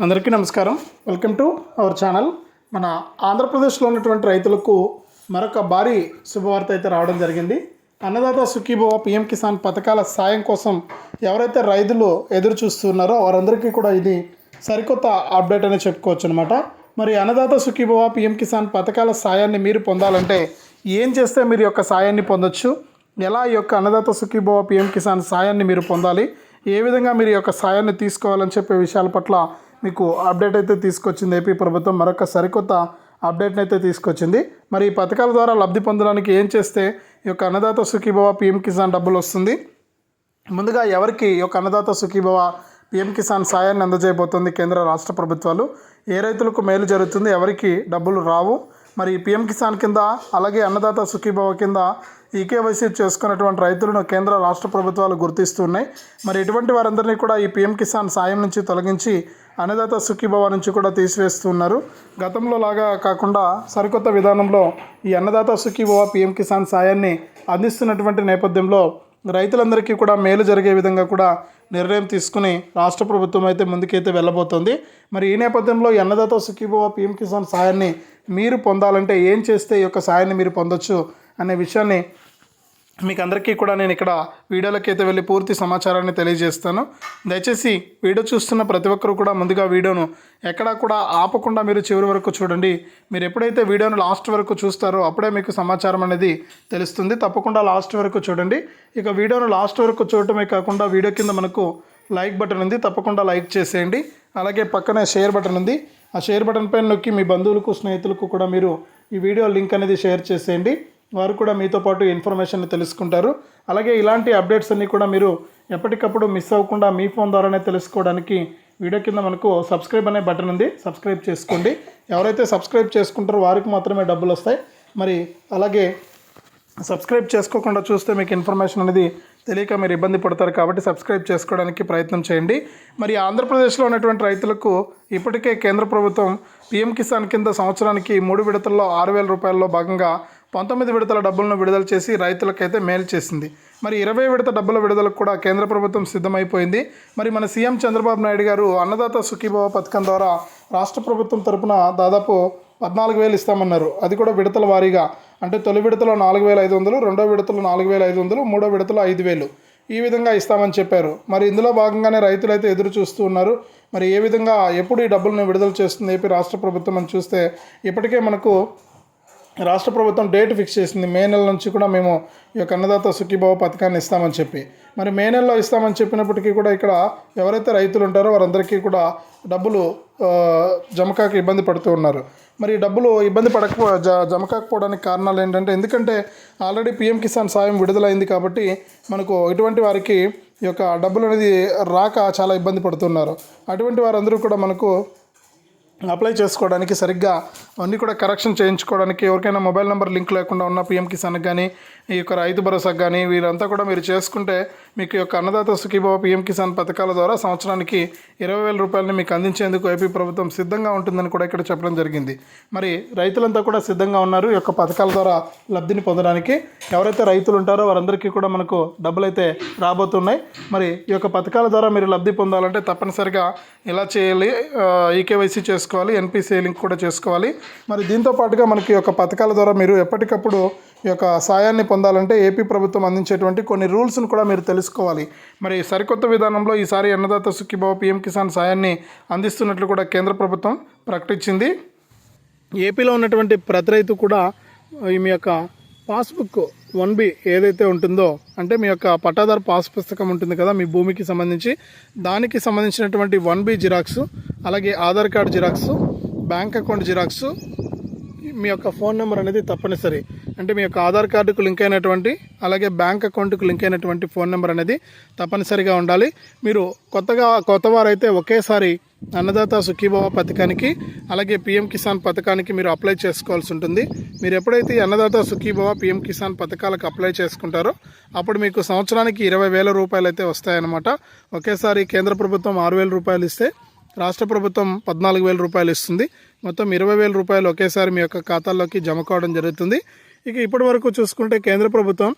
అందరికీ నమస్కారం. Welcome to our channel మన ఆంధ్రప్రదేశ్లో ఉన్నటువంటి రైతులకు మరొక భారీ శుభవార్త అయితే రావడం జరిగింది. అన్నదాత సుఖీభవ పిఎం కిసాన్ పథకాల సాయం కోసం ఎవరైతే రైతులు ఎదురు చూస్తున్నారో వారందరికీ కూడా ఇది సరికొత్త అప్డేట్ అని చెప్పుకోవచ్చు అనమాట మరి అన్నదాత సుఖీభవ పిఎం కిసాన్ పథకాల సాయాన్ని మీరు పొందాలంటే ఏం చేస్తే మీరు యొక్క సాయాన్ని పొందొచ్చు? ఎలా ఈ యొక్క అన్నదాత సుఖీభవ పిఎం కిసాన్ సాయాన్ని మీరు పొందాలి? ఏ విధంగా మీరు ఈ యొక్క సాయాన్ని తీసుకోవాలని చెప్పే విషయాల పట్ల మీకు అప్డేట్ అయితే తీసుకొచ్చింది ఏపీ ప్రభుత్వం. మరొక సరికొత్త అప్డేట్ని అయితే తీసుకొచ్చింది. మరి ఈ పథకాల ద్వారా లబ్ధి పొందడానికి ఏం చేస్తే ఈ యొక్క అన్నదాత సుఖీభవ పిఎం కిసాన్ డబ్బులు వస్తుంది? ముందుగా ఎవరికి ఈ యొక్క అన్నదాత సుఖీభవ పిఎం కిసాన్ సాయాన్ని అందజేయబోతుంది కేంద్ర రాష్ట్ర ప్రభుత్వాలు? ఏ రైతులకు మేలు జరుగుతుంది? ఎవరికి డబ్బులు రావు? మరి పిఎం కిసాన్ కింద అలాగే అన్నదాత సుఖీభవ కింద ఈకేవైసీ చేసుకున్నటువంటి రైతులను కేంద్ర రాష్ట్ర ప్రభుత్వాలు గుర్తిస్తున్నాయి మరి ఇటువంటి వారందరినీ కూడా ఈ పిఎం కిసాన్ సాయం నుంచి తొలగించి అన్నదాత సుఖీభవ నుంచి కూడా తీసివేస్తున్నారు. గతంలో లాగా కాకుండా సరికొత్త విధానంలో ఈ అన్నదాత సుఖీభవ పిఎం కిసాన్ సాయాన్ని అందిస్తున్నటువంటి నేపథ్యంలో రైతులందరికీ కూడా మేలు జరిగే విధంగా కూడా నిర్ణయం తీసుకుని రాష్ట్ర ప్రభుత్వం అయితే ముందుకైతే వెళ్ళబోతోంది. మరి ఈ నేపథ్యంలో ఈ అన్నదాత సుఖీభవ పిఎం కిసాన్ సాయాన్ని మీరు పొందాలంటే ఏం చేస్తే ఈ యొక్క సాయాన్ని మీరు పొందొచ్చు అనే విషయాన్ని మీకు అందరికీ కూడా నేను ఇక్కడ వీడియోలోకి అయితే వెళ్ళి పూర్తి సమాచారాన్ని తెలియజేస్తాను. దయచేసి వీడియో చూస్తున్న ప్రతి ఒక్కరు కూడా ముందుగా వీడియోను ఎక్కడా కూడా ఆపకుండా మీరు చివరి వరకు చూడండి. మీరు ఎప్పుడైతే వీడియోను లాస్ట్ వరకు చూస్తారో అప్పుడే మీకు సమాచారం అనేది తెలుస్తుంది. తప్పకుండా లాస్ట్ వరకు చూడండి. ఇక వీడియోను లాస్ట్ వరకు చూడటమే కాకుండా వీడియో కింద మనకు లైక్ బటన్ ఉంది. తప్పకుండా లైక్ చేసేయండి. అలాగే పక్కనే షేర్ బటన్ ఉంది. ఆ షేర్ బటన్ పైన నొక్కి మీ బంధువులకు స్నేహితులకు కూడా మీరు ఈ వీడియో లింక్ అనేది షేర్ చేసేయండి. వారు కూడా మీతో పాటు ఇన్ఫర్మేషన్ తెలుసుకుంటారు. అలాగే ఇలాంటి అప్డేట్స్ అన్నీ కూడా మీరు ఎప్పటికప్పుడు మిస్ అవ్వకుండా మీ ఫోన్ ద్వారానే తెలుసుకోవడానికి వీడియో కింద మనకు సబ్స్క్రైబ్ అనే బటన్ ఉంది. సబ్స్క్రైబ్ చేసుకోండి. ఎవరైతే సబ్స్క్రైబ్ చేసుకుంటారో వారికి మాత్రమే డబ్బులు వస్తాయి. మరి అలాగే సబ్స్క్రైబ్ చేసుకోకుండా చూస్తే మీకు ఇన్ఫర్మేషన్ అనేది తెలియక మీరు ఇబ్బంది పడతారు కాబట్టి సబ్స్క్రైబ్ చేసుకోవడానికి ప్రయత్నం చేయండి. మరి ఆంధ్రప్రదేశ్లో ఉన్నటువంటి రైతులకు ఇప్పటికే కేంద్ర ప్రభుత్వం పీఎం కిసాన్ కింద సంవత్సరానికి మూడు విడతల్లో ఆరు వేల రూపాయల్లో భాగంగా పంతొమ్మిది విడతల డబ్బులను విడుదల చేసి రైతులకైతే మేలు చేసింది. మరి ఇరవై విడత డబ్బుల విడుదలకు కూడా కేంద్ర ప్రభుత్వం సిద్ధమైపోయింది. మరి మన సీఎం చంద్రబాబు నాయుడు గారు అన్నదాత సుఖీభవ పథకం ద్వారా రాష్ట్ర ప్రభుత్వం తరపున దాదాపు పద్నాలుగు వేలు ఇస్తామన్నారు. అది కూడా విడతల వారీగా. అంటే తొలి విడతలో నాలుగు వేల ఐదు వందలు రెండో విడతలో నాలుగు వేల ఐదు వందలు మూడో విడతలో ఐదు వేలు. ఈ విధంగా ఇస్తామని చెప్పారు. మరి ఇందులో భాగంగానే రైతులు అయితే ఎదురు చూస్తూ ఉన్నారు. మరి ఏ విధంగా ఎప్పుడు ఈ డబ్బులను విడుదల చేస్తుంది ఏపీ రాష్ట్ర ప్రభుత్వం అని చూస్తే ఇప్పటికే మనకు రాష్ట్ర ప్రభుత్వం డేట్ ఫిక్స్ చేసింది. మే నెల నుంచి కూడా మేము ఈ యొక్క అన్నదాత సుఖీభావ పథకాన్ని ఇస్తామని చెప్పి. మరి మే నెలలో ఇస్తామని చెప్పినప్పటికీ కూడా ఇక్కడ ఎవరైతే రైతులు ఉంటారో వారందరికీ కూడా డబ్బులు జమకాక ఇబ్బంది పడుతూ ఉన్నారు. మరి డబ్బులు ఇబ్బంది పడకపో జ జమకాకపోవడానికి కారణాలు ఏంటంటే ఎందుకంటే ఆల్రెడీ పిఎం కిసాన్ సాయం విడుదలైంది కాబట్టి మనకు ఇటువంటి వారికి ఈ యొక్క డబ్బులు అనేది రాక చాలా ఇబ్బంది పడుతున్నారు. అటువంటి వారందరూ కూడా మనకు అప్లై చేసుకోవడానికి సరిగ్గా అన్నీ కూడా కరెక్షన్ చేయించుకోవడానికి ఎవరికైనా మొబైల్ నెంబర్ లింక్ లేకుండా ఉన్న పిఎం కిసాన్కి కానీ ఈ యొక్క రైతు భరోసాకు కానీ వీరంతా కూడా మీరు చేసుకుంటే మీకు యొక్క అన్నదాత సుఖీభావ పీఎం కిసాన్ పథకాల ద్వారా సంవత్సరానికి ఇరవై వేల రూపాయలని మీకు అందించేందుకు ఏపీ ప్రభుత్వం సిద్ధంగా ఉంటుందని కూడా ఇక్కడ చెప్పడం జరిగింది. మరి రైతులంతా కూడా సిద్ధంగా ఉన్నారు ఈ యొక్క పథకాల ద్వారా లబ్ధిని పొందడానికి. ఎవరైతే రైతులు ఉంటారో వారందరికీ కూడా మనకు డబ్బులు అయితే రాబోతున్నాయి. మరి ఈ యొక్క పథకాల ద్వారా మీరు లబ్ధి పొందాలంటే తప్పనిసరిగా ఎలా చేయాలి? ఈకేవైసీ చేసుకోవాలి ఎన్పిసిఐ లింక్ కూడా చేసుకోవాలి. మరి దీంతో పాటుగా మనకి ఈ యొక్క పథకాల ద్వారా మీరు ఎప్పటికప్పుడు ఈ యొక్క సాయాన్ని పొందాలంటే ఏపీ ప్రభుత్వం అందించేటువంటి కొన్ని రూల్స్ను కూడా మీరు తెలుసుకోవాలి. మరి సరికొత్త విధానంలో ఈసారి అన్నదాత సుఖీభావ పిఎం కిసాన్ సాయాన్ని అందిస్తున్నట్లు కూడా కేంద్ర ప్రభుత్వం ప్రకటించింది. ఏపీలో ఉన్నటువంటి ప్రతి రైతు కూడా ఈ మీ యొక్క పాస్బుక్ వన్ బి ఏదైతే ఉంటుందో అంటే మీ యొక్క పట్టాదారు పాస్ పుస్తకం ఉంటుంది కదా మీ భూమికి సంబంధించి దానికి సంబంధించినటువంటి వన్ బి జిరాక్స్ అలాగే Aadhaar card xerox bank account xerox మీ యొక్క ఫోన్ నెంబర్ అనేది తప్పనిసరి. అంటే మీ యొక్క ఆధార్ కార్డుకు లింక్ అయినటువంటి అలాగే బ్యాంక్ అకౌంట్కు లింక్ అయినటువంటి ఫోన్ నెంబర్ అనేది తప్పనిసరిగా ఉండాలి. మీరు కొత్తగా కొత్తవారైతే ఒకేసారి అన్నదాత సుఖీభవ పథకానికి అలాగే పిఎం కిసాన్ పథకానికి మీరు అప్లై చేసుకోవాల్సి ఉంటుంది. మీరు ఎప్పుడైతే ఈ అన్నదాత సుఖీభవ పిఎం కిసాన్ పథకాలకు అప్లై చేసుకుంటారో అప్పుడు మీకు సంవత్సరానికి ఇరవై వేల రూపాయలు అయితే వస్తాయన్నమాట. ఒకేసారి కేంద్ర ప్రభుత్వం ఆరు వేల రూపాయలు ఇస్తే రాష్ట్ర ప్రభుత్వం పద్నాలుగు వేల రూపాయలు ఇస్తుంది. మొత్తం ఇరవై వేల రూపాయలు ఒకేసారి మీ యొక్క ఖాతాల్లోకి జమ కావడం జరుగుతుంది. ఇక ఇప్పటి వరకు చూసుకుంటే కేంద్ర ప్రభుత్వం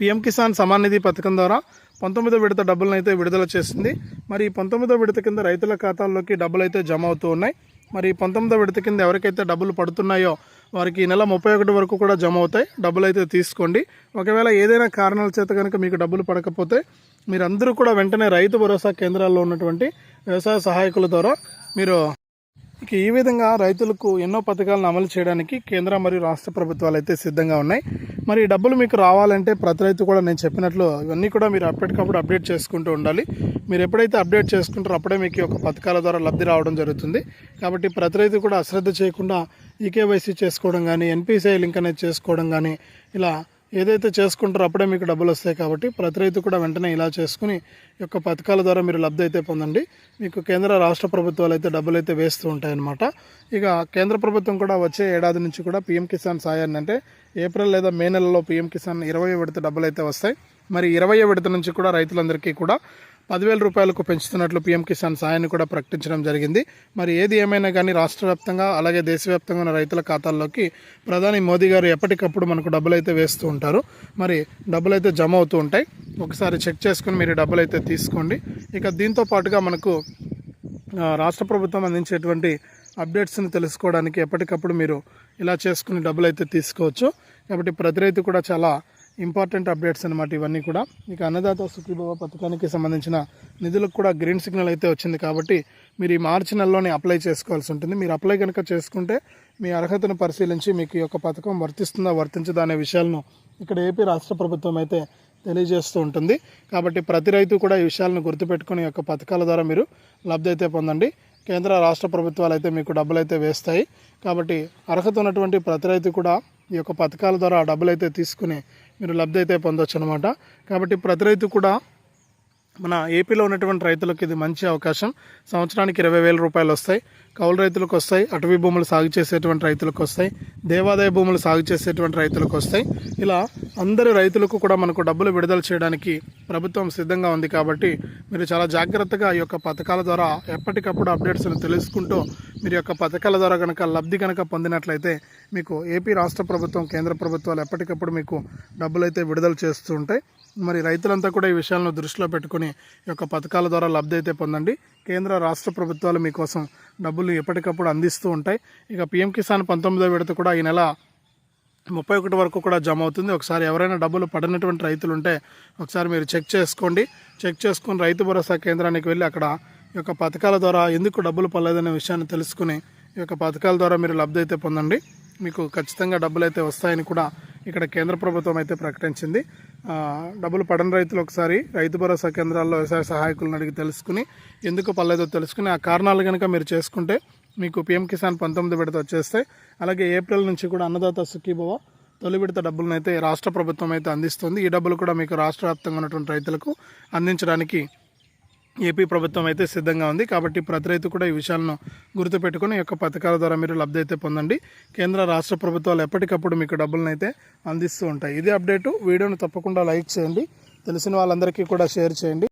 పిఎం కిసాన్ సమాన్ నిధి పథకం ద్వారా పంతొమ్మిదో విడత డబ్బులను అయితే విడుదల చేసింది. మరి పంతొమ్మిదో విడత కింద రైతుల ఖాతాల్లోకి డబ్బులు అయితే జమ అవుతూ ఉన్నాయి. మరి పంతొమ్మిదో విడత కింద ఎవరికైతే డబ్బులు పడుతున్నాయో వారికి ఈ నెల ముప్పై ఒకటి వరకు కూడా జమ అవుతాయి. డబ్బులు అయితే తీసుకోండి. ఒకవేళ ఏదైనా కారణాల చేత కనుక మీకు డబ్బులు పడకపోతే మీరందరూ కూడా వెంటనే రైతు భరోసా కేంద్రాల్లో ఉన్నటువంటి వ్యవసాయ సహాయకుల ద్వారా మీరు ఇక ఈ విధంగా రైతులకు ఎన్నో పథకాలను అమలు చేయడానికి కేంద్ర మరియు రాష్ట్ర ప్రభుత్వాలు అయితే సిద్ధంగా ఉన్నాయి. మరి ఈ డబ్బులు మీకు రావాలంటే ప్రతి రైతు కూడా నేను చెప్పినట్లు ఇవన్నీ కూడా మీరు అప్పటికప్పుడు అప్డేట్ చేసుకుంటూ ఉండాలి. మీరు ఎప్పుడైతే అప్డేట్ చేసుకుంటారో అప్పుడే మీకు ఒక పథకాల ద్వారా లబ్ధి రావడం జరుగుతుంది. కాబట్టి ప్రతి రైతు కూడా అశ్రద్ధ చేయకుండా ఈకేవైసీ చేసుకోవడం కానీ ఎన్పిసిఐ లింక్ అనేది చేసుకోవడం కానీ ఇలా ఏదైతే చేసుకుంటారో అప్పుడే మీకు డబ్బులు వస్తాయి కాబట్టి ప్రతి రైతు కూడా వెంటనే ఇలా చేసుకుని యొక్క పథకాల ద్వారా మీరు లబ్ధి అయితే పొందండి. మీకు కేంద్ర రాష్ట్ర ప్రభుత్వాలు అయితే డబ్బులు అయితే వేస్తూ ఉంటాయన్నమాట. ఇక కేంద్ర ప్రభుత్వం కూడా వచ్చే ఏడాది నుంచి కూడా పీఎం కిసాన్ సాయాన్ని అంటే ఏప్రిల్ లేదా మే నెలలో పీఎం కిసాన్ ఇరవై విడత డబ్బులు అయితే వస్తాయి. మరి ఇరవై విడత నుంచి కూడా రైతులందరికీ కూడా పదివేల రూపాయలకు పెంచుతున్నట్లు పీఎం కిసాన్ సాయాన్ని కూడా ప్రకటించడం జరిగింది. మరి ఏది ఏమైనా కానీ రాష్ట్ర వ్యాప్తంగా అలాగే దేశవ్యాప్తంగా ఉన్న రైతుల ఖాతాల్లోకి ప్రధాని మోదీ గారు ఎప్పటికప్పుడు మనకు డబ్బులు అయితే వేస్తూ ఉంటారు. మరి డబ్బులు అయితే జమ అవుతూ ఉంటాయి. ఒకసారి చెక్ చేసుకుని మీరు డబ్బులు అయితే తీసుకోండి. ఇక దీంతో పాటుగా మనకు రాష్ట్ర ప్రభుత్వం అందించేటువంటి అప్డేట్స్ని తెలుసుకోవడానికి ఎప్పటికప్పుడు మీరు ఇలా చేసుకుని డబ్బులు అయితే తీసుకోవచ్చు. కాబట్టి ప్రతి రైతు కూడా చాలా ఇంపార్టెంట్ అప్డేట్స్ అనమాట ఇవన్నీ కూడా. ఇక అన్నదాత సుఖీభవ పథకానికి సంబంధించిన నిధులకు కూడా గ్రీన్ సిగ్నల్ అయితే వచ్చింది కాబట్టి మీరు ఈ మార్చి నెలలోనే అప్లై చేసుకోవాల్సి ఉంటుంది. మీరు అప్లై కనుక చేసుకుంటే మీ అర్హతను పరిశీలించి మీకు ఈ యొక్క పథకం వర్తిస్తుందా వర్తించదా అనే విషయాలను ఇక్కడ ఏపీ రాష్ట్ర ప్రభుత్వం అయితే తెలియజేస్తూ ఉంటుంది. కాబట్టి ప్రతి రైతు కూడా ఈ విషయాలను గుర్తుపెట్టుకుని యొక్క పథకాల ద్వారా మీరు లబ్ధి అయితే పొందండి. కేంద్ర రాష్ట్ర ప్రభుత్వాలు అయితే మీకు డబ్బులు అయితే వేస్తాయి. కాబట్టి అర్హత ఉన్నటువంటి ప్రతి రైతు కూడా ఈ యొక్క పథకాల ద్వారా ఆ డబ్బులు అయితే తీసుకుని మీరు లబ్ధి అయితే పొందొచ్చు అనమాట కాబట్టి ప్రతి రైతు కూడా మన ఏపీలో ఉన్నటువంటి రైతులకు ఇది మంచి అవకాశం. సంవత్సరానికి ఇరవై వేల రూపాయలు వస్తాయి. కౌలు రైతులకు వస్తాయి. అటవీ భూములు సాగు చేసేటువంటి రైతులకు వస్తాయి. దేవాదాయ భూములు సాగు చేసేటువంటి రైతులకు వస్తాయి. ఇలా అందరి రైతులకు కూడా మనకు డబ్బులు విడుదల చేయడానికి ప్రభుత్వం సిద్ధంగా ఉంది కాబట్టి మీరు చాలా జాగ్రత్తగా ఈ యొక్క పథకాల ద్వారా ఎప్పటికప్పుడు అప్డేట్స్ను తెలుసుకుంటూ మీరు యొక్క పథకాల ద్వారా కనుక లబ్ధి కనుక పొందినట్లయితే మీకు ఏపీ రాష్ట్ర ప్రభుత్వం కేంద్ర ప్రభుత్వాలు ఎప్పటికప్పుడు మీకు డబ్బులు అయితే విడుదల చేస్తూ ఉంటాయి. మరి రైతులంతా కూడా ఈ విషయాలను దృష్టిలో పెట్టుకుని ఈ యొక్క పథకాల ద్వారా లబ్ధి అయితే పొందండి. కేంద్ర రాష్ట్ర ప్రభుత్వాలు మీకోసం డబ్బులు ఎప్పటికప్పుడు అందిస్తూ ఉంటాయి. ఇక పిఎం కిసాన్ పంతొమ్మిదో విడత కూడా ఈ నెల ముప్పై ఒకటి వరకు కూడా జమ అవుతుంది. ఒకసారి ఎవరైనా డబ్బులు పడినటువంటి రైతులు ఉంటే ఒకసారి మీరు చెక్ చేసుకోండి. చెక్ చేసుకుని రైతు భరోసా కేంద్రానికి వెళ్ళి అక్కడ ఈ యొక్క పథకాల ద్వారా ఎందుకు డబ్బులు పడలేదనే విషయాన్ని తెలుసుకుని ఈ యొక్క పథకాల ద్వారా మీరు లబ్ధి అయితే పొందండి. మీకు ఖచ్చితంగా డబ్బులు అయితే వస్తాయని కూడా ఇక్కడ కేంద్ర ప్రభుత్వం అయితే ప్రకటించింది. డబ్బులు పడని రైతులు ఒకసారి రైతు భరోసా కేంద్రాల్లో వ్యవసాయ సహాయకులను అడిగి తెలుసుకుని ఎందుకు పర్లేదో తెలుసుకుని ఆ కారణాలు కనుక మీరు చేసుకుంటే మీకు పిఎం కిసాన్ పంతొమ్మిది విడత వచ్చేస్తాయి అలాగే ఏప్రిల్ నుంచి కూడా అన్నదాత సుఖీభవ తొలి విడత డబ్బులను అయితే రాష్ట్ర ప్రభుత్వం అయితే అందిస్తుంది. ఈ డబ్బులు కూడా మీకు రాష్ట్ర వ్యాప్తంగా ఉన్నటువంటి రైతులకు అందించడానికి ఏపీ ప్రభుత్వం అయితే సిద్ధంగా ఉంది. కాబట్టి ప్రతి రైతు కూడా ఈ విషయాలను గుర్తుపెట్టుకుని ఈ యొక్క పథకాల ద్వారా మీరు లబ్ధి అయితే పొందండి. కేంద్ర రాష్ట్ర ప్రభుత్వాలు ఎప్పటికప్పుడు మీకు డబ్బులను అయితే అందిస్తూ ఉంటాయి. ఇదే అప్డేటు. వీడియోను తప్పకుండా లైక్ చేయండి. తెలిసిన వాళ్ళందరికీ కూడా షేర్ చేయండి.